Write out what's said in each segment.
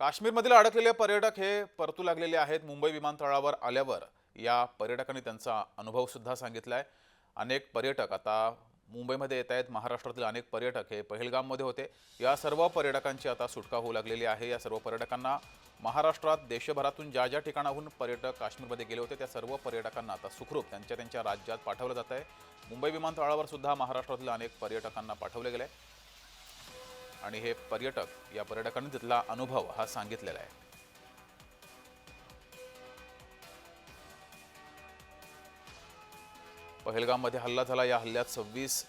काश्मीरमधील अडकलेले पर्यटक हे परतू लागलेले आहेत. मुंबई विमानतळावर आल्यावर या पर्यटकांनी त्यांचा अनुभव सुद्धा सांगितलाय. अनेक पर्यटक आता मुंबईमध्ये येत आहेत. महाराष्ट्रातील अनेक पर्यटक हे पहिलगाममध्ये होते. या सर्व पर्यटकांची आता सुटका होऊ लागलेली आहे. या सर्व पर्यटकांना महाराष्ट्रात देशभरातून ज्या ज्या ठिकाणाहून पर्यटक काश्मीरमध्ये गेले होते त्या सर्व पर्यटकांना आता सुखरूप त्यांच्या त्यांच्या राज्यात पाठवलं जात आहे. मुंबई विमानतळावर सुद्धा महाराष्ट्रातील अनेक पर्यटकांना पाठवले गेले आणि हे पर्यटक या पर्यटकांनी तिथला अनुभव हा सांगितलेला आहे. पहलगाममध्ये हल्ला झाला. या हल्ल्यात सव्वीस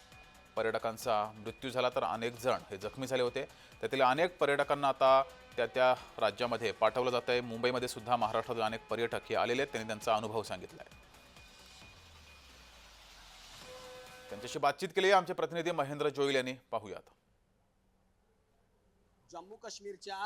पर्यटकांचा मृत्यू झाला तर अनेक जण हे जखमी झाले होते. त्यातील अनेक पर्यटकांना आता त्या त्या राज्यामध्ये पाठवलं जात आहे. मुंबईमध्ये सुद्धा महाराष्ट्रातील अनेक पर्यटक हे आलेले आहेत. त्यांनी त्यांचा अनुभव सांगितला आहे. त्यांच्याशी बातचीत केली आहे आमचे प्रतिनिधी महेंद्र जोईल यांनी. पाहूयात. जम्मू काश्मीरच्या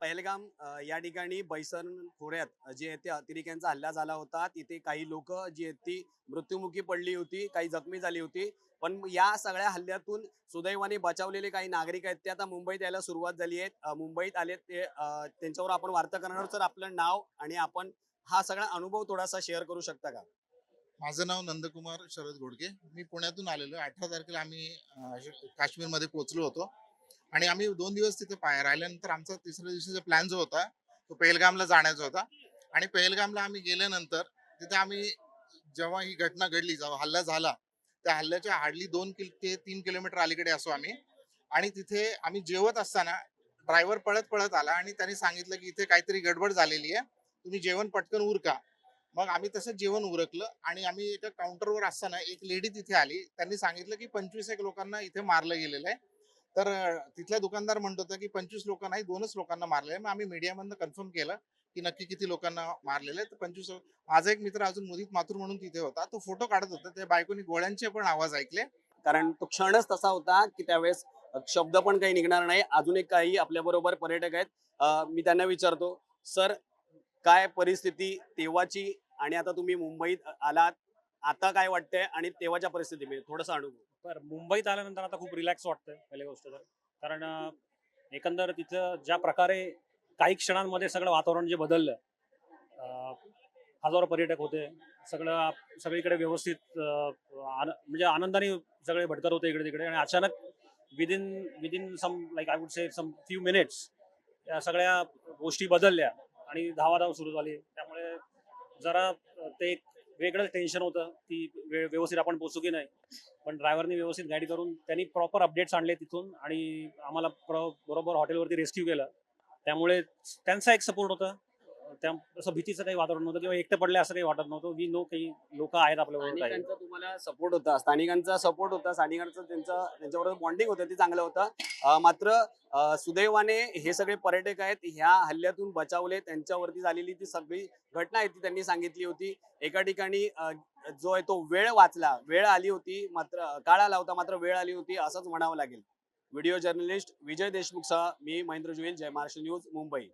पहलगाम या ठिकाणी बैसन खोऱ्यात जे आहे ते अतिरेक्यांचा हल्ला झाला होता. तिथे काही लोक जी आहेत ती मृत्युमुखी पडली होती काही जखमी झाली होती. पण या सगळ्या हल्ल्यातून सुदैवाने बचावलेले काही नागरिक आहेत ते आता मुंबईत यायला सुरुवात झाली आहे मुंबईत आले ते त्यांच्यावर आपण वार्ता करणार आहोत. तर आपलं नाव आणि आपण हा सगळा अनुभव थोडासा शेअर करू शकता का? माझं नाव नंदकुमार शरद घोडके. मी पुण्यातून आलेलो अठरा तारखेला आम्ही काश्मीरमध्ये पोहोचलो होतो. आणि आम्ही दोन दिवस तिथे पाय राहिल्यानंतर आमचा तिसऱ्या दिवशीचा प्लॅन जो होता तो पहलगामला जाण्याचा होता. आणि पहलगामला आम्ही गेल्यानंतर तिथे आम्ही जेव्हा ही घटना घडली जेव्हा हल्ला झाला त्या हल्ल्याच्या हार्डली दोन किल ते तीन किलोमीटर अलीकडे असो आम्ही. आणि तिथे आम्ही जेवत असताना ड्रायव्हर पळत पळत आला आणि त्यांनी सांगितलं की इथे काहीतरी गडबड झालेली आहे तुम्ही जेवण पटकन उरका. मग आम्ही तसं जेवण उरकलं आणि आम्ही एका काउंटरवर असताना एक लेडी तिथे आली. त्यांनी सांगितलं की पंचवीस एक लोकांना इथे मारलं गेलेलं आहे. तर तिथल्या दुकानदार म्हणत होता की पंचवीस लोक नाही दोनच लोकांना मारले मग आम्ही मीडियामधनं कन्फर्म केलं की नक्की किती लोकांना मारलेले तर पंचवीस माझा एक मित्र अजून मुदित माथूर म्हणून तिथे होता. तो फोटो काढत होता. त्या बायकोनी गोळ्यांचे पण आवाज ऐकले. कारण तो क्षणच तसा होता की त्यावेळेस शब्द पण काही निघणार नाही. अजून एक काही आपल्या बरोबर पर्यटक आहेत. मी त्यांना विचारतो सर काय परिस्थिती तेव्हाची आणि आता तुम्ही मुंबईत आलात आता काय वाटतंय आणि तेव्हाच्या परिस्थितीमध्ये म्हणजे थोडासा अनुभव. तर मुंबईत आल्यानंतर आता खूप रिलॅक्स वाटतंय पहिली गोष्ट तर. कारण एकंदर तिथं ज्या प्रकारे काही क्षणांमध्ये सगळं वातावरण जे बदललं हजारो पर्यटक होते सगळं सगळीकडे व्यवस्थित म्हणजे आनंदाने सगळे भटकत होते इकडे तिकडे आणि अचानक within within some like I would say some few minutes या सगळ्या गोष्टी बदलल्या आणि धावाधाव सुरू झाली. त्यामुळे जरा ते एक वेगळं टेन्शन होतं. की वे- व्यवस्थित आपण पोचू की नाही. पण ड्रायव्हरनी व्यवस्थित गाईड करून त्यांनी प्रॉपर अपडेट्स आणले तिथून आणि आम्हाला प्र- बरोबर हॉटेलवरती रेस्क्यू केलं. त्यामुळे त्यांचा एक सपोर्ट होता. त्या असं भीतीचं काही वातावरण नव्हतं किंवा एकटं पडले असं काही वाटत नव्हतं. वी नो काही लोक आहेत आपल्याबरोबर काही. स्थानिकांचा तुम्हाला सपोर्ट होता. स्थानिकांचा सपोर्ट होता. स्थानिकांचं त्यांचा त्यांच्याबरोबर बॉन्डिंग होतं. ते चांगलं होतं. अं, मात्र अं, सुदैवाने हे सगळे पर्यटक आहेत ह्या हल्ल्यातून बचावले. त्यांच्यावरती झालेली ती सगळी घटना आहे ती त्यांनी सांगितली होती. एका ठिकाणी अं, जो आहे तो वेळ वाचला. वेळ आली होती मात्र काळ आला होता मात्र वेळ आली होती असंच म्हणावं लागेल. व्हिडिओ जर्नलिस्ट विजय देशमुखसह मी महेंद्र जुईल जय महाराष्ट्र न्यूज मुंबई.